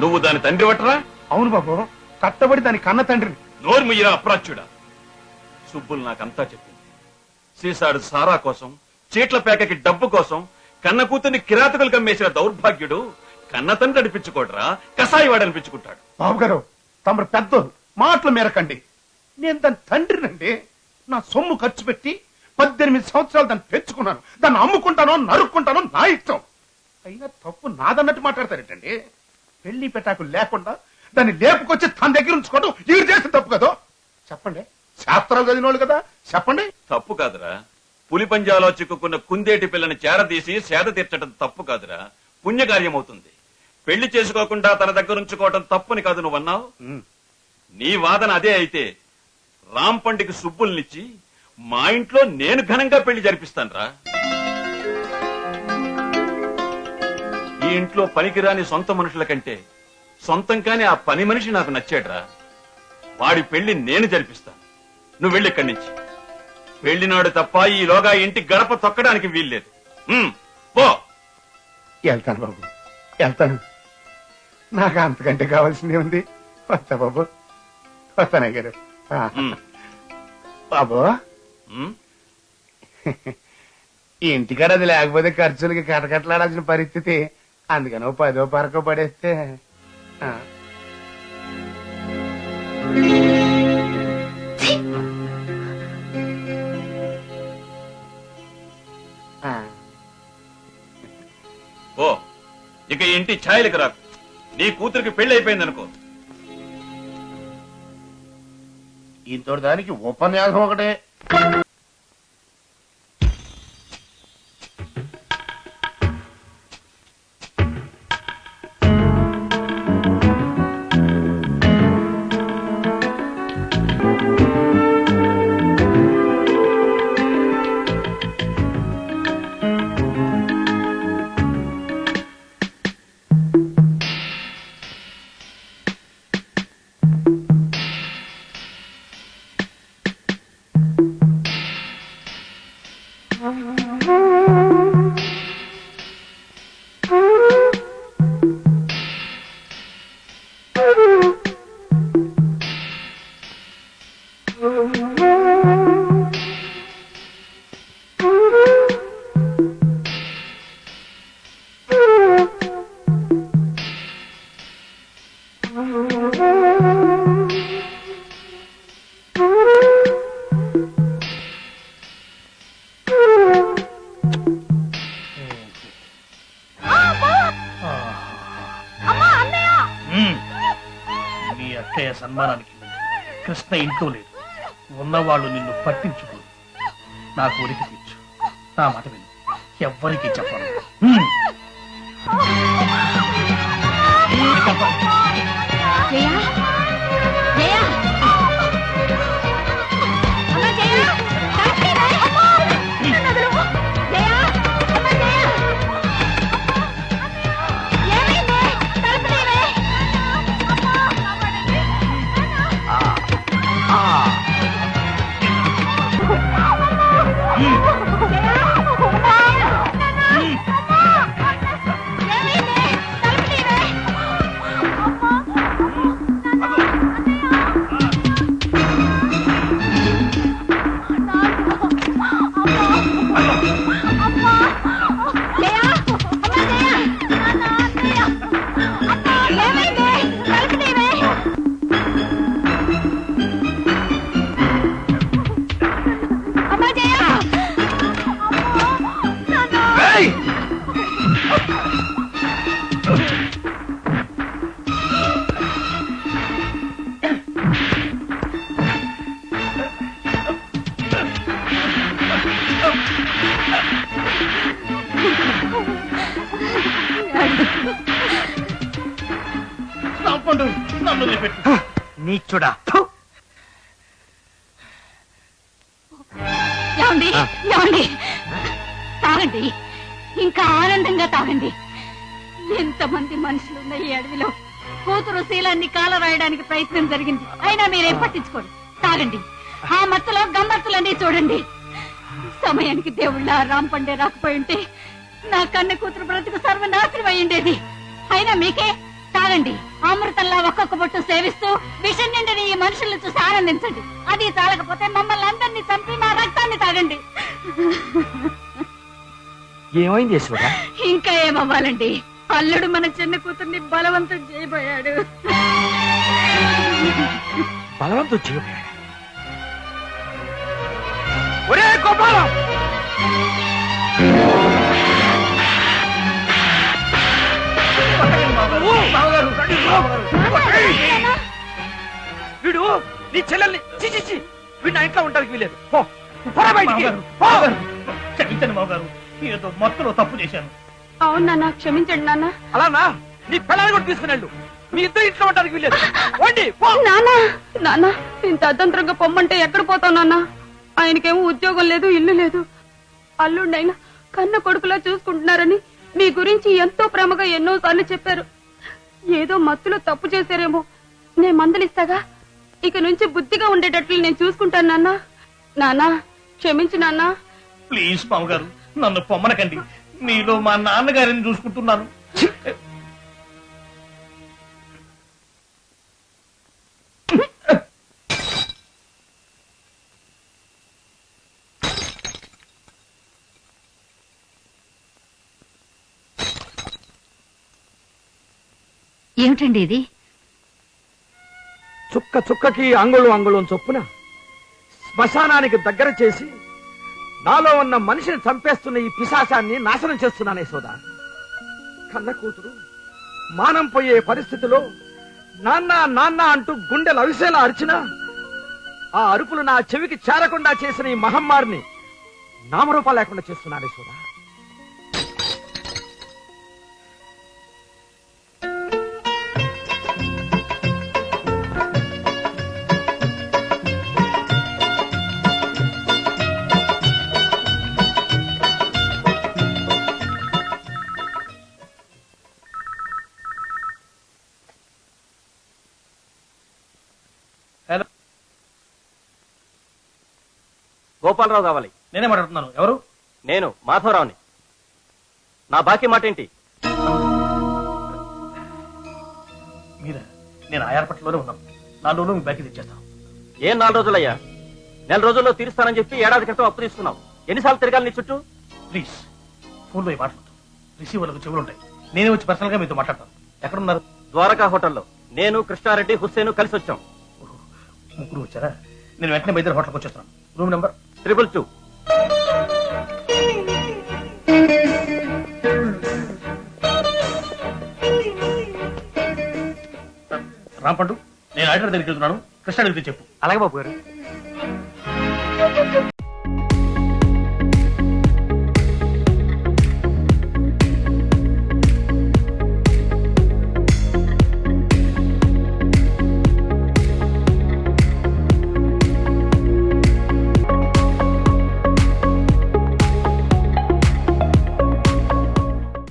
నువ్వు దాని తండ్రి వట్టరా అవును బాబు. కట్టబడి దాని కన్న తండ్రిని. నోర్ముయ్యరా అప్రాచ్యుడా సుబ్బులు నాకంతా చెప్పింది సీసాడు సారా కోసం చీట్ల పేకకి డబ్బు కోసం కన్న కూతుర్ని కిరాతకులు కమ్మేసిన దౌర్భాగ్యుడు కన్న తండ్రి అనిపించుకోడరా కసాయి వాడు అనిపించుకుంటాడు. బాబు గారు తమరు పెద్దోరు మాటలు మేరకండి. నేను దాని తండ్రినండి. నా సొమ్ము ఖర్చు పెట్టి పద్దెనిమిది సంవత్సరాలు దాన్ని పెంచుకున్నాను. దాన్ని అమ్ముకుంటానో నరుక్కుంటానో నా ఇష్టం. అయినా తప్పు నాదన్నట్టు మాట్లాడతారేంటండి? పెళ్ళి పెట్టాకు లేకుండా దాన్ని లేపుకొచ్చి తన దగ్గర ఉంచుకోవడం ఈడు చేసిన తప్పు కదా? చెప్పండి. శాస్త్రాలు చదివినోళ్ళు కదా? చెప్పండి. తప్పు కాదురా. పులి పంజాలో చిక్కుకున్న కుందేటి పిల్లని చేరదీసి సేద తీర్చడం తప్పు కాదురా. పుణ్యకార్యం అవుతుంది. పెళ్ళి చేసుకోకుండా తన దగ్గర ఉంచుకోవడం తప్పుని కాదు నువ్వన్నావు? నీ వాదన అదే అయితే రాంపండికి సుబ్బుల్నిచ్చి మా ఇంట్లో నేను ఘనంగా పెళ్ళి జరిపిస్తానురా. ఈ ఇంట్లో పనికిరాని సొంత మనుషుల కంటే సొంతం కాని ఆ పని మనిషి నాకు నచ్చాడురా వాడి పెళ్ళి నేను జరిపిస్తాను. నువ్వు వెళ్ళి ఇక్కడి నుంచి. పెళ్ళినాడు తప్ప ఈలోగా ఇంటి గడప తొక్కడానికి వీల్లేదు. ఉమ్, పో. వెళ్తాను బాబు. వెళ్తాను. నాకు అంతకంటే కావాల్సింది ఉంది వస్తా బాబు. వస్తానే గారు ఆ, ఉమ్, బాబు. ఉమ్. ఈ ఇంటికాడ అది లేకపోతే ఖర్చులకి కటకట్లాడాల్సిన పరిస్థితి అందుకని ఓ పదో పరకో పడేస్తే. పో ఇక ఇంటి ఛాయలకు రాకు. నీ కూతురికి పెళ్ళి అయిపోయింది అనుకో ఇంతటి దానికి ఉపన్యాసం ఒకటే. నిర్మాణానికి కృష్ణ ఇంట్లో లేదు. ఉన్నవాళ్ళు నిన్ను పట్టించుకోరు. నా కోరిక తీర్చు. నా మాట విను. ఎవ్వరికీ చెప్పను. తప్పండు. నన్ను వదిలిపెట్టు. నీచుడా. ఫు! ఏమండి? ఏమండి? తాగండి. ఇంకా ఆనందంగా తాగండి. ఎంతమంది మనుషులున్న ఈ అడవిలో. కూతురు శీలాన్ని కాల రాయడానికి ప్రయత్నం జరిగింది. అయినా మీరేం పట్టించుకోండి తాగండి. ఆ మత్తులో గమ్మత్తులన్నీ చూడండి. సమయానికి దేవుళ్ళ రాంపండే రాకపోయి ఉంటే నా కన్న కూతురు బ్రతుకు సర్వనాశనం అయి ఉండేది. అయినా మీకే తాగండి. అమృతంలా ఒక్కొక్క బొట్టు సేవిస్తూ విషం నిండిన ఈ మనుషులను చూసి ఆనందించండి. అది చాలకపోతే మమ్మల్ని అందరినీ చంపి నా రక్తాన్ని తాగండి. ఏమైంది యశోద? ఇంకా ఏమవ్వాలండి? అల్లుడు మన చిన్న కూతుర్ని బలవంతం చేయబోయాడు. బలవంతం చేయబోయాడు? గోపాలం! వీడు నీ చెల్లెల్ని చి చి, చి వీడు నా ఇంట్లో ఉండడానికి వీలేదు పో. పోరా బయటికి. మామగారు, పో. మామగారు, క్షమించండి మామగారు. ఏదో మత్తులో తప్పు చేశాను. అవును నాన్న క్షమించండి నాన్న. అలానా నీ? పిల్లల్ని కూడా తీసుకుని వెళ్ళు. మీ ఇద్దరు ఇంట్లో ఉండడానికి వీలేదు వండి పో. నానా నానా ఇంత అతంత్రంగా పొమ్మంటే ఎక్కడ పోతావు నాన్న? ఆయనకేమో ఉద్యోగం లేదు ఇల్లు లేదు. అల్లుండైనా కన్న కొడుకులా చూసుకుంటున్నారని మీ గురించి ఎంతో ప్రేమగా ఎన్నో సార్లు చెప్పారు. ఏదో మత్తులో తప్పు చేశారేమో. నేను మందలిస్తాగా? ఇక నుంచి బుద్ధిగా ఉండేటట్లు నేను చూసుకుంటాను నాన్న. నానా క్షమించు నాన్నా. ప్లీజ్ మామగారు నన్ను పొమ్మనకండి. మీలో మా నాన్నగారిని చూసుకుంటున్నాను. ఏమిటండి ఇది? చుక్క చుక్కకి అంగుళం అంగుళం చొప్పున శ్మశానానికి దగ్గర చేసి నాలో ఉన్న మనిషిని చంపేస్తున్న ఈ పిశాచాన్ని నాశనం చేస్తున్నానే సోదా. కన్న కూతురు మానం పోయే పరిస్థితిలో నాన్న నాన్న అంటూ గుండెలు అవిసేలా అరిచినా ఆ అరుపులు నా చెవికి చేరకుండా చేసిన ఈ మహమ్మారిని నామరూపా లేకుండా చేస్తున్నానే సోదా. గోపాలరావు కావాలి నేనే మాట్లాడుతున్నాను. ఎవరు? నేను మాధవరావుని. నా బాకీ మాట ఏంటి? మీరా? నేను ఆయార్పట్లోనే ఉన్నాను. నాలుగు రోజులు మీ బ్యాగ్ తెచ్చేస్తాను. ఏం నాలుగు రోజులయ్యా? నెల రోజుల్లో తీరుస్తానని చెప్పి ఏడాది క్రితం అప్పు తీసుకున్నావు. ఎన్నిసార్లు తిరగాలి నీ చుట్టూ? ప్లీజ్ ఫోన్లో ఈ మాట్లాడుతాను రిసీవర్లకు చెవులు ఉంటాయి. నేనే వచ్చి పర్సనల్గా మీతో మాట్లాడతాను. ఎక్కడున్నారు? ద్వారకా హోటల్లో. నేను కృష్ణారెడ్డి హుస్సేన్ కలిసి వచ్చాం. ముగ్గురు వచ్చారా? నేను వెంటనే బయట హోటల్కి వచ్చేస్తాను. Room number? Triple two. Rampandu నేను ఆడిటర్ దగ్గరికి వెళ్తున్నాను. కృష్ణ అడిగితే చెప్పు. అలాగే బాబు గారు.